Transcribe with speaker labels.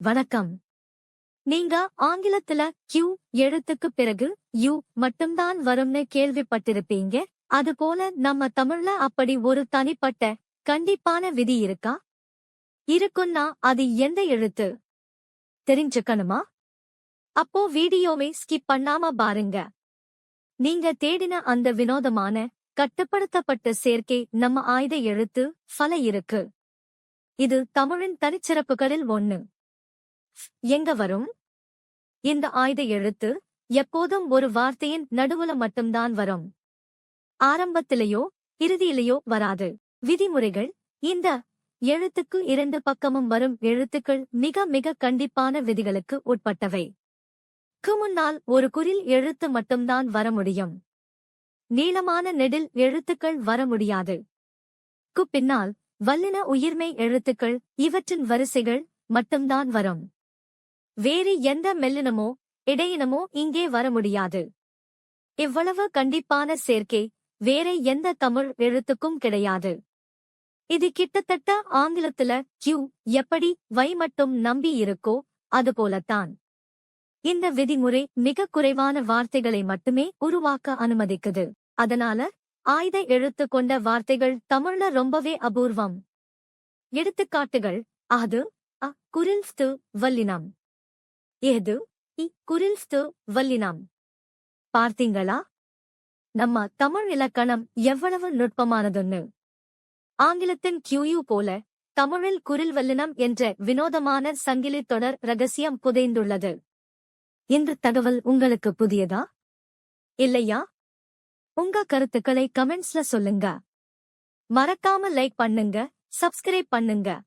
Speaker 1: வணக்கம். நீங்க ஆங்கிலத்துல கியூ எழுத்துக்கு பிறகு யூ மட்டும்தான் வரும்னு கேள்விப்பட்டிருப்பீங்க. அதுபோல நம்ம தமிழ்ல அப்படி ஒரு தனிப்பட்ட கண்டிப்பான விதி இருக்கா? இருக்குன்னா அது எந்த எழுத்து? தெரிஞ்சுக்கணுமா? அப்போ வீடியோவை ஸ்கிப் பண்ணாம பாருங்க. நீங்க தேடின அந்த வினோதமான கட்டுப்படுத்தப்பட்ட சேர்க்கை நம்ம ஆயுத எழுத்து பல இருக்கு. இது தமிழின் தனிச்சிறப்புகளில் ஒன்னு எங்க வரும்? இந்த ஆயுத எழுத்து எப்போதும் ஒரு வார்த்தையின் நடுவுல மட்டும்தான் வரும். ஆரம்பத்திலேயோ இறுதியிலேயோ வராது. விதிமுறைகள் இந்த எழுத்துக்கு இரண்டு பக்கமும் வரும் எழுத்துக்கள் மிக மிக கண்டிப்பான விதிகளுக்கு உட்பட்டவை. க்கு முன்னால் ஒரு குறில் எழுத்து மட்டும்தான் வர முடியும். நீளமான நெடில் எழுத்துக்கள் வர முடியாது. க்கு பின்னால் வல்லின உயிர்மை எழுத்துக்கள் இவற்றின் வரிசைகள் மட்டும்தான் வரும். வேறு எந்த மெல்லினமோ இடையினமோ இங்கே வர முடியாது. இவ்வளவு கண்டிப்பான சேர்க்கை வேற எந்த தமிழ் எழுத்துக்கும் கிடையாது. இது கிட்டத்தட்ட ஆங்கிலத்துல கியூ எப்படி வை மட்டும் நம்பி இருக்கோ அதுபோலத்தான் இந்த விதிமுறை மிக குறைவான வார்த்தைகளை மட்டுமே உருவாக்க அனுமதிக்குது. அதனால ஆயுத எழுத்து கொண்ட வார்த்தைகள் தமிழ்ல ரொம்பவே அபூர்வம். எடுத்துக்காட்டுகள் அது அ குரில்ஸ்து வல்லினம். எது இ குரில்ஸ்து வல்லினம். பார்த்தீங்களா? நம்ம தமிழ் இலக்கணம் எவ்வளவு நுட்பமானதுன்னு? ஆங்கிலத்தின் கியூயூ போல தமிழில் குரில் வல்லினம் என்ற வினோதமான சங்கிலி தொடர் ரகசியம் புதைந்துள்ளது. இந்த தகவல் உங்களுக்கு புதியதா? இல்லையா? உங்க கருத்துக்களை கமெண்ட்ஸ்ல சொல்லுங்க. மறக்காம லைக் பண்ணுங்க சப்ஸ்கிரைப் பண்ணுங்க.